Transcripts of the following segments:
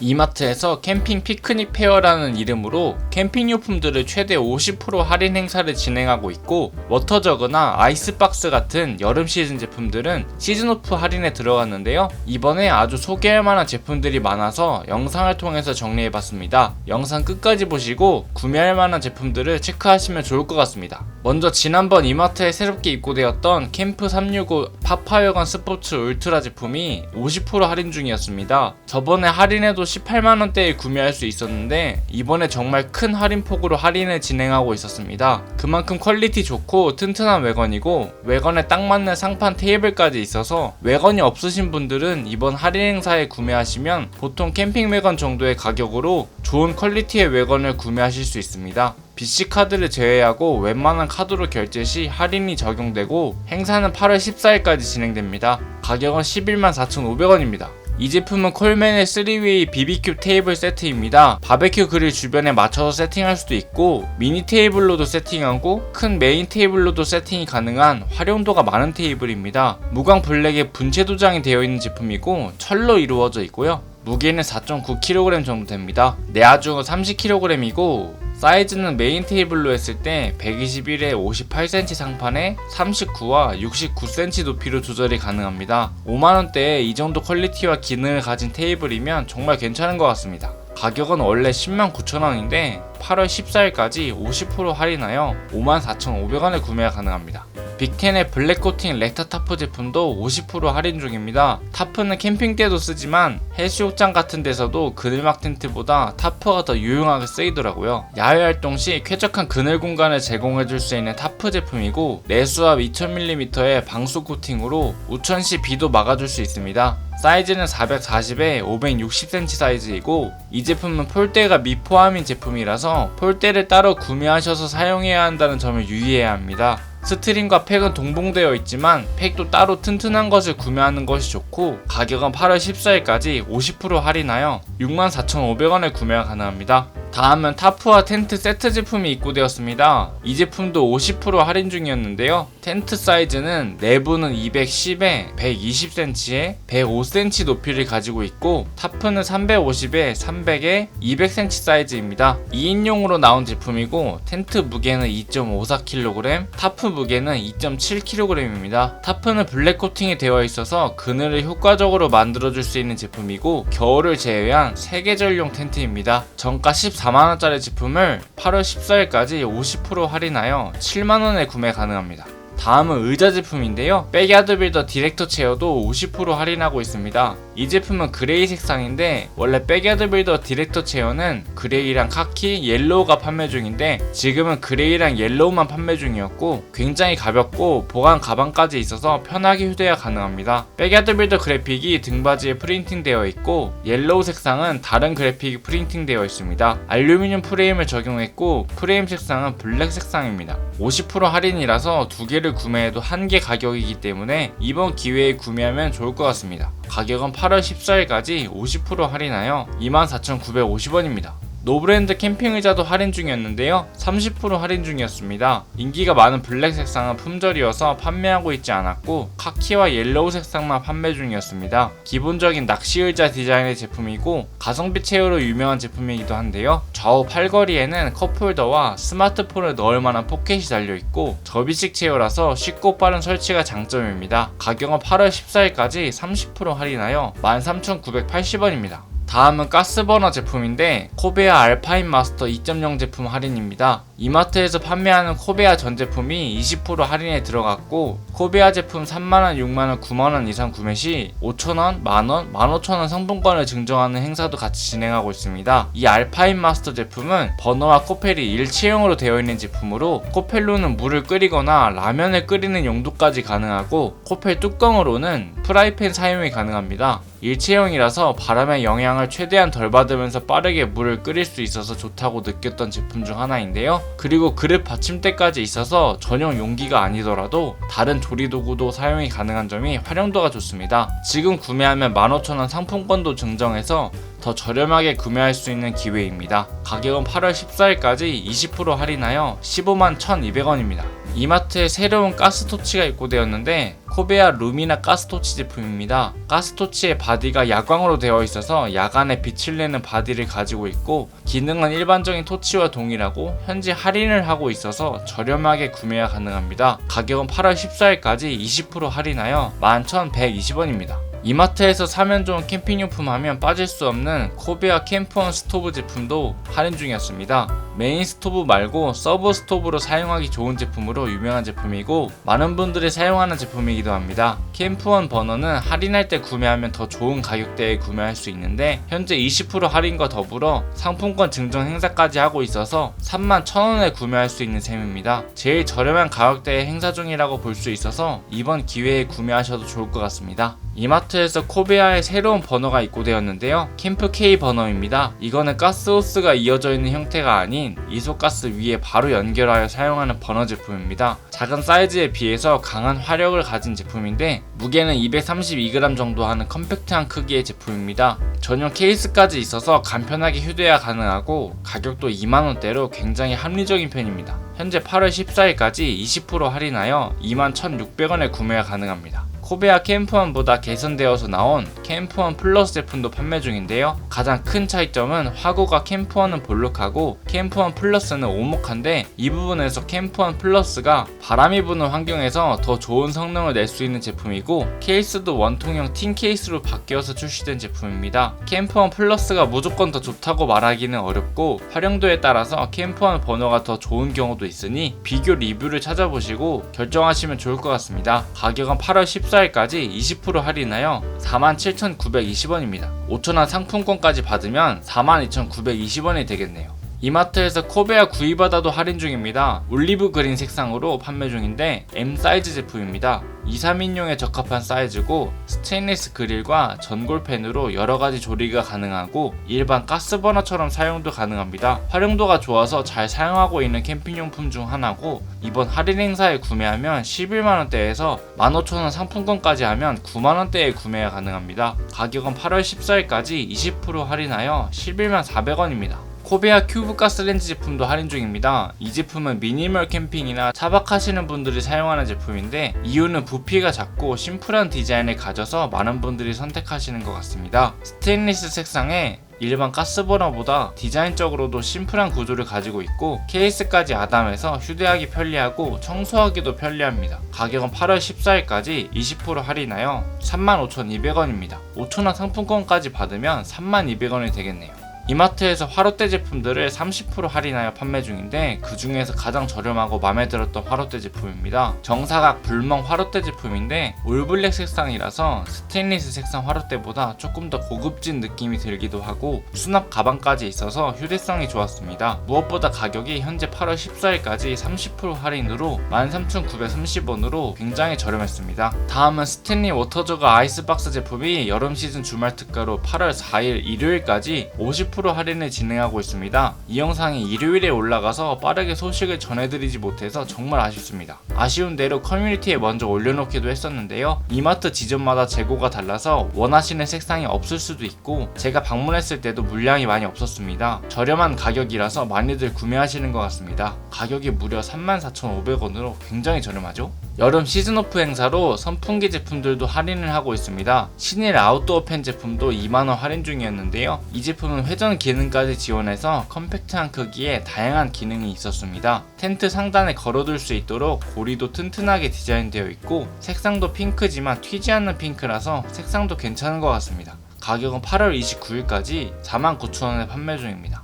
이마트에서 캠핑 피크닉 페어라는 이름으로 캠핑용품들을 최대 50% 할인 행사를 진행하고 있고 워터저그나 아이스박스 같은 여름 시즌 제품들은 시즌 오프 할인에 들어갔는데요. 이번에 아주 소개할 만한 제품들이 많아서 영상을 통해서 정리해봤습니다. 영상 끝까지 보시고 구매할 만한 제품들을 체크하시면 좋을 것 같습니다. 먼저 지난번 이마트에 새롭게 입고되었던 캠프 365 파파여건 스포츠 울트라 제품이 50% 할인 중이었습니다. 저번에 할인에도 18만원대에 구매할 수 있었는데 이번에 정말 큰 할인폭으로 할인을 진행하고 있었습니다. 그만큼 퀄리티 좋고 튼튼한 외건이고 외건에 딱 맞는 상판 테이블까지 있어서 외건이 없으신 분들은 이번 할인 행사에 구매하시면 보통 캠핑 외건 정도의 가격으로 좋은 퀄리티의 외건을 구매하실 수 있습니다. BC 카드를 제외하고 웬만한 카드로 결제 시 할인이 적용되고 행사는 8월 14일까지 진행됩니다. 가격은 11만 4,500원입니다. 이 제품은 콜맨의 3웨이 BBQ 테이블 세트입니다. 바베큐 그릴 주변에 맞춰서 세팅할 수도 있고 미니 테이블로도 세팅하고 큰 메인 테이블로도 세팅이 가능한 활용도가 많은 테이블입니다. 무광 블랙에 분체 도장이 되어 있는 제품이고 철로 이루어져 있고요. 무게는 4.9kg 정도 됩니다. 내아중은 30kg이고 사이즈는 메인 테이블로 했을 때 121에 58cm 상판에 39와 69cm 높이로 조절이 가능합니다. 5만원대에 이 정도 퀄리티와 기능을 가진 테이블이면 정말 괜찮은 것 같습니다. 가격은 원래 10만 9천원인데 8월 14일까지 50% 할인하여 54,500원에 구매가 가능합니다. 빅텐의 블랙 코팅 렉타 타프 제품도 50% 할인 중입니다. 타프는 캠핑 때도 쓰지만 해수욕장 같은 데서도 그늘막 텐트보다 타프가 더 유용하게 쓰이더라고요. 야외 활동 시 쾌적한 그늘 공간을 제공해줄 수 있는 타프 제품이고 내수압 2000mm의 방수 코팅으로 우천 시 비도 막아줄 수 있습니다. 사이즈는 440에 560cm 사이즈이고 이 제품은 폴대가 미포함인 제품이라서 폴대를 따로 구매하셔서 사용해야 한다는 점을 유의해야 합니다. 스트링과 팩은 동봉되어 있지만 팩도 따로 튼튼한 것을 구매하는 것이 좋고 가격은 8월 14일까지 50% 할인하여 64,500원에 구매가 가능합니다. 다음은 타프와 텐트 세트 제품이 입고되었습니다. 이 제품도 50% 할인 중이었는데요. 텐트 사이즈는 내부는 210에 120cm에 105cm 높이를 가지고 있고 타프는 350에 300에 200cm 사이즈입니다. 2인용으로 나온 제품이고 텐트 무게는 2.54kg, 타프 무게는 2.7kg입니다. 타프는 블랙 코팅이 되어 있어서 그늘을 효과적으로 만들어줄 수 있는 제품이고 겨울을 제외한 세계절용 텐트입니다. 정가 14 만원짜리 제품을 8월 14일까지 50% 할인하여 7만원에 구매 가능합니다. 다음은 의자 제품인데요. 백야드 빌더 디렉터 체어도 50% 할인하고 있습니다. 이 제품은 그레이 색상인데 원래 백야드 빌더 디렉터 체어는 그레이랑 카키, 옐로우가 판매 중인데 지금은 그레이랑 옐로우만 판매 중이었고 굉장히 가볍고 보관 가방까지 있어서 편하게 휴대가 가능합니다. 백야드 빌더 그래픽이 등받이에 프린팅 되어 있고 옐로우 색상은 다른 그래픽이 프린팅 되어 있습니다. 알루미늄 프레임을 적용했고 프레임 색상은 블랙 색상입니다. 50% 할인이라서 두 개를 구매해도 한 개 가격이기 때문에 이번 기회에 구매하면 좋을 것 같습니다. 가격은 8월 14일까지 50% 할인하여 24,950원입니다. 노브랜드 캠핑 의자도 할인 중이었는데요. 30% 할인 중이었습니다. 인기가 많은 블랙 색상은 품절이어서 판매하고 있지 않았고 카키와 옐로우 색상만 판매 중이었습니다. 기본적인 낚시 의자 디자인의 제품이고 가성비 체어로 유명한 제품이기도 한데요. 좌우 팔걸이에는 컵홀더와 스마트폰을 넣을 만한 포켓이 달려 있고 접이식 체어라서 쉽고 빠른 설치가 장점입니다. 가격은 8월 14일까지 30% 할인하여 13,980원입니다. 다음은 가스버너 제품인데 코베아 알파인 마스터 2.0 제품 할인입니다. 이마트에서 판매하는 코베아 전 제품이 20% 할인에 들어갔고 코베아 제품 3만원, 6만원, 9만원 이상 구매 시 5천원, 만원, 15,000원 상품권을 증정하는 행사도 같이 진행하고 있습니다. 이 알파인 마스터 제품은 버너와 코펠이 일체형으로 되어 있는 제품으로 코펠로는 물을 끓이거나 라면을 끓이는 용도까지 가능하고 코펠 뚜껑으로는 프라이팬 사용이 가능합니다. 일체형이라서 바람의 영향을 최대한 덜 받으면서 빠르게 물을 끓일 수 있어서 좋다고 느꼈던 제품 중 하나인데요. 그리고 그릇 받침대까지 있어서 전용 용기가 아니더라도 다른 조리 도구도 사용이 가능한 점이 활용도가 좋습니다. 지금 구매하면 15,000원 상품권도 증정해서 더 저렴하게 구매할 수 있는 기회입니다. 가격은 8월 14일까지 20% 할인하여 15만 1,200원입니다. 이마트에 새로운 가스토치가 입고되었는데 코베아 루미나 가스토치 제품입니다. 가스토치의 바디가 야광으로 되어 있어서 야간에 빛을 내는 바디를 가지고 있고 기능은 일반적인 토치와 동일하고 현재 할인을 하고 있어서 저렴하게 구매가 가능합니다. 가격은 8월 14일까지 20% 할인하여 11,120원입니다. 이마트에서 사면 좋은 캠핑용품 하면 빠질 수 없는 코베아 캠프원 스토브 제품도 할인 중이었습니다. 메인 스토브 말고 서브 스토브로 사용하기 좋은 제품으로 유명한 제품이고 많은 분들이 사용하는 제품이기도 합니다. 캠프원 버너는 할인할 때 구매하면 더 좋은 가격대에 구매할 수 있는데 현재 20% 할인과 더불어 상품권 증정 행사까지 하고 있어서 3만 1,000원에 구매할 수 있는 셈입니다. 제일 저렴한 가격대의 행사 중이라고 볼 수 있어서 이번 기회에 구매하셔도 좋을 것 같습니다. 이마트에서 코베아의 새로운 버너가 입고되었는데요. 캠프 K 버너입니다. 이거는 가스호스가 이어져 있는 형태가 아닌 이소가스 위에 바로 연결하여 사용하는 버너 제품입니다. 작은 사이즈에 비해서 강한 화력을 가진 제품인데 무게는 232g 정도 하는 컴팩트한 크기의 제품입니다. 전용 케이스까지 있어서 간편하게 휴대가 가능하고 가격도 2만원대로 굉장히 합리적인 편입니다. 현재 8월 14일까지 20% 할인하여 21,600원에 구매가 가능합니다. 코베아 캠프원보다 개선되어서 나온 캠프원 플러스 제품도 판매 중인데요. 가장 큰 차이점은 화구가 캠프원은 볼록하고 캠프원 플러스는 오목한데 이 부분에서 캠프원 플러스가 바람이 부는 환경에서 더 좋은 성능을 낼 수 있는 제품이고 케이스도 원통형 틴 케이스로 바뀌어서 출시된 제품입니다. 캠프원 플러스가 무조건 더 좋다고 말하기는 어렵고 활용도에 따라서 캠프원 번호가 더 좋은 경우도 있으니 비교 리뷰를 찾아보시고 결정하시면 좋을 것 같습니다. 가격은 8월 14일 14일까지 20% 할인하여 47,920원입니다. 5,000원 상품권까지 받으면 42,920원이 되겠네요. 이마트에서 코베아 구이바다도 할인 중입니다. 올리브 그린 색상으로 판매 중인데 M 사이즈 제품입니다. 2, 3인용에 적합한 사이즈고 스테인리스 그릴과 전골팬으로 여러가지 조리가 가능하고 일반 가스버너처럼 사용도 가능합니다. 활용도가 좋아서 잘 사용하고 있는 캠핑용품 중 하나고 이번 할인 행사에 구매하면 11만원대에서 15,000원 상품권까지 하면 9만원대에 구매가 가능합니다. 가격은 8월 14일까지 20% 할인하여 11만 400원입니다. 코베아 큐브 가스렌지 제품도 할인 중입니다. 이 제품은 미니멀 캠핑이나 차박하시는 분들이 사용하는 제품인데 이유는 부피가 작고 심플한 디자인을 가져서 많은 분들이 선택하시는 것 같습니다. 스테인리스 색상에 일반 가스버너보다 디자인적으로도 심플한 구조를 가지고 있고 케이스까지 아담해서 휴대하기 편리하고 청소하기도 편리합니다. 가격은 8월 14일까지 20% 할인하여 35,200원입니다. 5,000원 상품권까지 받으면 32,200원이 되겠네요. 이마트에서 화롯대 제품들을 30% 할인하여 판매 중인데 그 중에서 가장 저렴하고 마음에 들었던 화롯대 제품입니다. 정사각 불멍 화롯대 제품인데 올블랙 색상이라서 스테인리스 색상 화롯대보다 조금 더 고급진 느낌이 들기도 하고 수납 가방까지 있어서 휴대성이 좋았습니다. 무엇보다 가격이 현재 8월 14일까지 30% 할인으로 13,930원으로 굉장히 저렴했습니다. 다음은 스탠리 워터저거 아이스박스 제품이 여름 시즌 주말 특가로 8월 4일 일요일까지 50% 10% 할인을 진행하고 있습니다. 이 영상이 일요일에 올라가서 빠르게 소식을 전해드리지 못해서 정말 아쉽습니다. 아쉬운 대로 커뮤니티에 먼저 올려놓기도 했었는데요. 이마트 지점마다 재고가 달라서 원하시는 색상이 없을 수도 있고 제가 방문했을 때도 물량이 많이 없었습니다. 저렴한 가격이라서 많이들 구매하시는 것 같습니다. 가격이 무려 34,500원으로 굉장히 저렴하죠? 여름 시즌오프 행사로 선풍기 제품들도 할인을 하고 있습니다. 신일 아웃도어 팬 제품도 2만원 할인 중이었는데요. 이 제품은 회전 기능까지 지원해서 컴팩트한 크기에 다양한 기능이 있었습니다. 텐트 상단에 걸어둘 수 있도록 고리도 튼튼하게 디자인되어 있고 색상도 핑크지만 튀지 않는 핑크라서 색상도 괜찮은 것 같습니다. 가격은 8월 29일까지 49,000원에 판매 중입니다.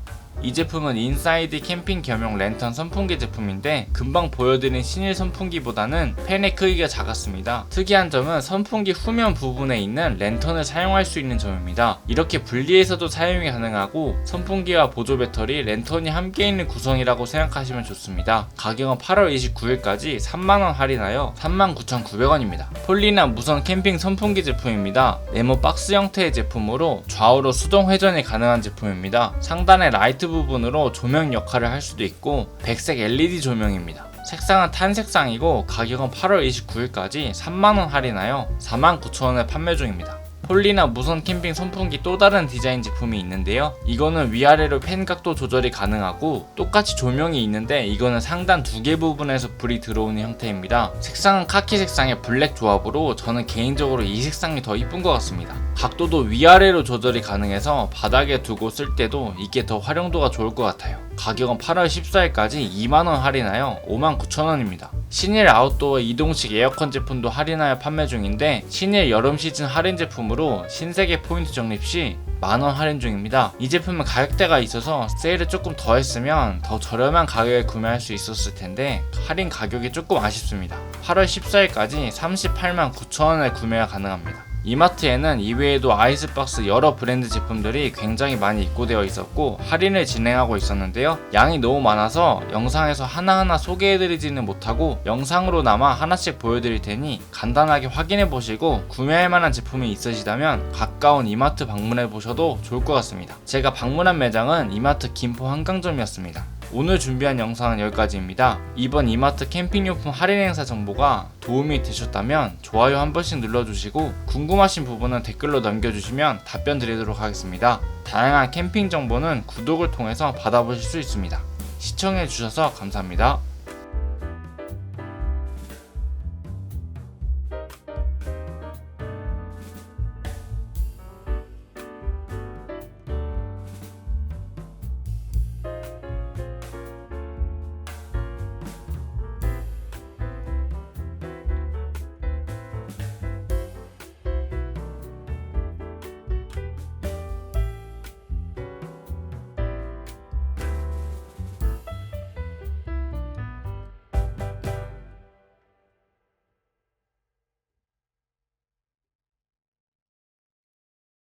이 제품은 인사이드 캠핑 겸용 랜턴 선풍기 제품인데 금방 보여드린 신일 선풍기보다는 팬의 크기가 작았습니다. 특이한 점은 선풍기 후면 부분에 있는 랜턴을 사용할 수 있는 점입니다. 이렇게 분리해서도 사용이 가능하고 선풍기와 보조 배터리, 랜턴이 함께 있는 구성이라고 생각하시면 좋습니다. 가격은 8월 29일까지 3만원 할인하여 39,900원입니다. 폴리나 무선 캠핑 선풍기 제품입니다. 네모 박스 형태의 제품으로 좌우로 수동 회전이 가능한 제품입니다. 상단에 라이트 부분으로 조명 역할을 할 수도 있고 백색 LED 조명입니다. 색상은 탄색상이고 가격은 8월 29일까지 3만원 할인하여 49,000원에 판매 중입니다. 폴리나 무선 캠핑 선풍기 또 다른 디자인 제품이 있는데요. 이거는 위아래로 팬 각도 조절이 가능하고 똑같이 조명이 있는데 이거는 상단 두 개 부분에서 불이 들어오는 형태입니다. 색상은 카키 색상의 블랙 조합으로 저는 개인적으로 이 색상이 더 이쁜 것 같습니다. 각도도 위아래로 조절이 가능해서 바닥에 두고 쓸 때도 이게 더 활용도가 좋을 것 같아요. 가격은 8월 14일까지 2만원 할인하여 59,000원입니다. 신일 아웃도어 이동식 에어컨 제품도 할인하여 판매 중인데 신일 여름 시즌 할인 제품으로 신세계 포인트 적립 시 만원 할인 중입니다. 이 제품은 가격대가 있어서 세일을 조금 더 했으면 더 저렴한 가격에 구매할 수 있었을 텐데 할인 가격이 조금 아쉽습니다. 8월 14일까지 38만 9천원에 구매가 가능합니다. 이마트에는 이외에도 아이스박스 여러 브랜드 제품들이 굉장히 많이 입고되어 있었고 할인을 진행하고 있었는데요. 양이 너무 많아서 영상에서 하나하나 소개해드리지는 못하고 영상으로나마 하나씩 보여드릴 테니 간단하게 확인해 보시고 구매할 만한 제품이 있으시다면 가까운 이마트 방문해 보셔도 좋을 것 같습니다. 제가 방문한 매장은 이마트 김포 한강점이었습니다. 오늘 준비한 영상은 여기까지입니다. 이번 이마트 캠핑용품 할인 행사 정보가 도움이 되셨다면 좋아요 한 번씩 눌러주시고 궁금하신 부분은 댓글로 남겨주시면 답변 드리도록 하겠습니다. 다양한 캠핑 정보는 구독을 통해서 받아보실 수 있습니다. 시청해주셔서 감사합니다.